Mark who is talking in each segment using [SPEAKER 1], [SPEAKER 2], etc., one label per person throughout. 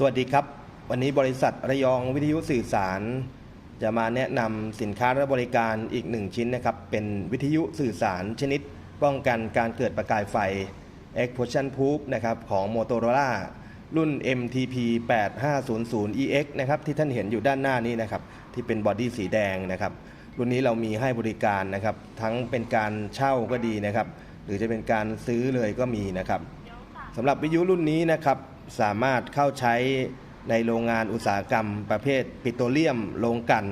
[SPEAKER 1] สวัสดีครับ วันนี้บริษัทระยองวิทยุสื่อสาร จะมาแนะนำสินค้าและบริการอีกหนึ่งชิ้นนะครับ เป็นวิทยุสื่อสารชนิด ป้องกันการเกิดประกายไฟ Explosion Proof นะครับของ Motorola รุ่น MTP 8500 EX นะครับที่ท่านเห็นอยู่ด้านหน้านี้นะครับ ที่เป็นบอดี้สีแดงนะครับ รุ่นนี้เรามีให้บริการนะครับ ทั้งเป็นการเช่าก็ดีนะครับ หรือจะเป็นการซื้อเลยก็มีนะครับสำหรับวิทยุรุ่นนี้นะครับ สามารถเข้าใช้ในโรงงานอุตสาหกรรม ประเภทปิโตรเลียมโรงกัน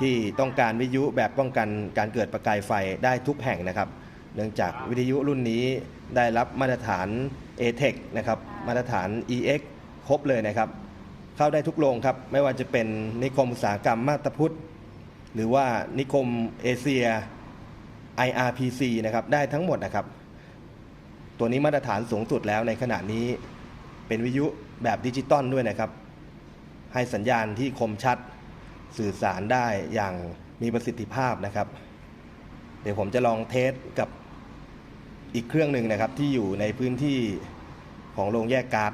[SPEAKER 1] ที่ต้องการวิทยุแบบป้องกันการเกิดประกายไฟได้ทุกแห่งนะครับ เนื่องจากวิทยุรุ่นนี้ได้รับมาตรฐาน ATEC นะครับมาตรฐาน EX ครบเลยนะครับ เข้าได้ทุกโรงครับ ไม่ว่าจะเป็นนิคมอุตสาหกรรมมาตรพุทธหรือว่านิคมเอเชีย IRPC นะครับได้ทั้งหมดนะครับ ตัวนี้มาตรฐานสูงสุดแล้วในขณะนี้ เป็นวิทยุแบบดิจิตอลด้วยนะครับ ให้สัญญาณที่คมชัดสื่อสารได้อย่างมีประสิทธิภาพนะครับ เดี๋ยวผมจะลองเทสกับอีกเครื่องหนึ่งนะครับ ที่อยู่ในพื้นที่ของโรงแยกการ์ด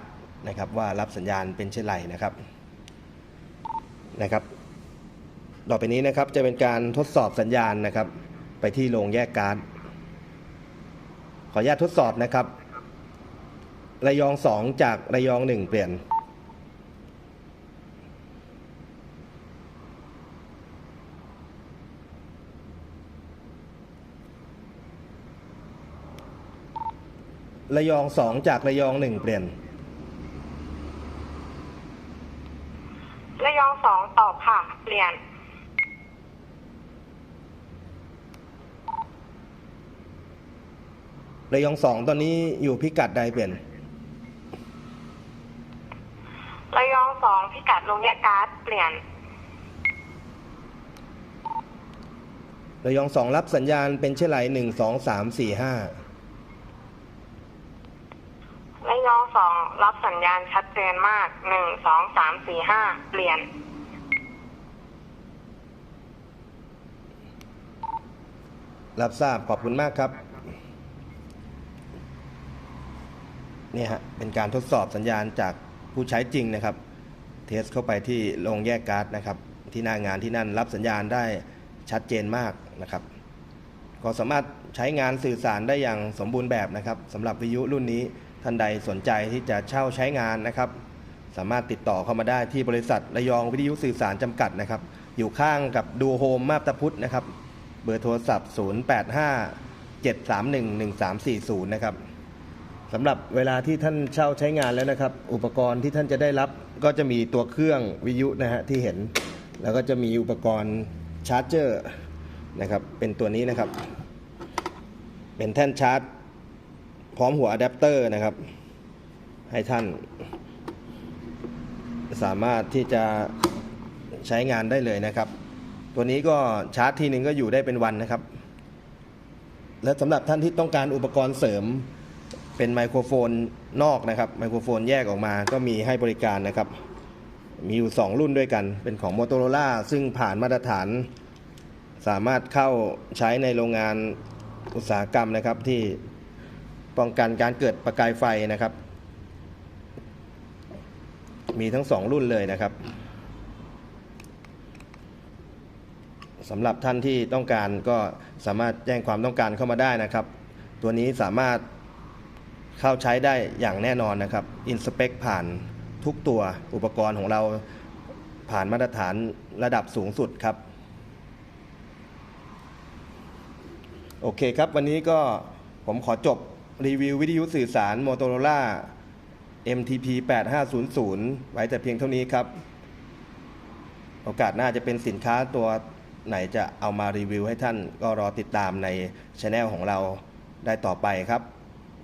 [SPEAKER 1] นะครับ ว่ารับสัญญาณเป็นเช่นไรนะครับนะครับ ต่อไปนี้นะครับจะเป็นการทดสอบสัญญาณนะครับ ไปที่โรงแยกการ์ดขออนุญาตทดสอบนะครับ ระยอง2จากระยอง1เปลี่ยน ระยอง2จากระยอง1เปลี่ยน
[SPEAKER 2] ระยองสองตอบค่ะ เปลี่ยน
[SPEAKER 1] ระยอง2ตอนนี้อยู่พิกัดใดเปลี่ยน
[SPEAKER 2] ระยอง สองพิกัดโรงแยกการ์ดเปลี่ยน
[SPEAKER 1] ระยอง2รับสัญญาณเป็นเช่นไร1 2 3 4 5
[SPEAKER 2] ระยองสองรับสัญญาณชัดเจนมากหนึ่งสองสามสี่ห้าเปลี่ยน
[SPEAKER 1] รับทราบขอบคุณมากครับเนี่ยฮะเป็นการทดสอบสัญญาณจากผู้ใช้จริงนะครับ เทสเข้าไปที่โรงแยกการ์ดนะครับ ที่หน้างานที่นั่นรับสัญญาณได้ชัดเจนมากนะครับ ก็สามารถใช้งานสื่อสารได้อย่างสมบูรณ์แบบนะครับสำหรับวิทยุรุ่นนี้ท่านใดสนใจที่จะเช่าใช้งานนะครับ สามารถติดต่อเข้ามาได้ที่บริษัทระยองวิทยุสื่อสารจำกัดนะครับ อยู่ข้างกับดูโฮมมาบตาพุธนะครับ เบอร์โทรศัพท์ 085 731 1340 นะครับ สำหรับเวลาที่ท่านเช่าใช้งานแล้วนะครับ อุปกรณ์ที่ท่านจะได้รับก็จะมีตัวเครื่องวิทยุนะฮะที่เห็น แล้วก็จะมีอุปกรณ์ชาร์จเจอร์นะครับเป็นตัวนี้นะครับ เป็นแท่นชาร์จ พร้อมหัวอะแดปเตอร์นะครับ ให้ท่าน สามารถที่จะใช้งานได้เลยนะครับ ตัวนี้ก็ชาร์จทีหนึ่งก็อยู่ได้เป็นวันนะครับ และสำหรับท่านที่ต้องการอุปกรณ์เสริม เป็นไมโครโฟนนอกนะครับ ไมโครโฟนแยกออกมาก็มีให้บริการนะครับ มีอยู่ 2 รุ่นด้วยกัน เป็นของ Motorola ซึ่งผ่านมาตรฐาน สามารถเข้าใช้ในโรงงานอุตสาหกรรมนะครับ ที่ป้องกันการเกิดประกายไฟนะครับ มีทั้ง 2 รุ่นเลยนะครับสำหรับท่านที่ต้องการก็สามารถแจ้งความต้องการเข้ามาได้นะครับ ตัวนี้สามารถ เข้าใช้ได้อย่างแน่นอนนะครับอินสเปคผ่านทุกตัวอุปกรณ์ของเราผ่านมาตรฐานระดับสูงสุดครับ โอเคครับ วันนี้ก็ผมขอจบรีวิววิทยุสื่อสาร Motorola MTP 8500 ไว้แต่เพียงเท่านี้ครับ โอกาสหน้าจะเป็นสินค้าตัวไหนจะเอามารีวิวให้ท่านก็รอติดตามในช anel ของเราได้ต่อไปครับ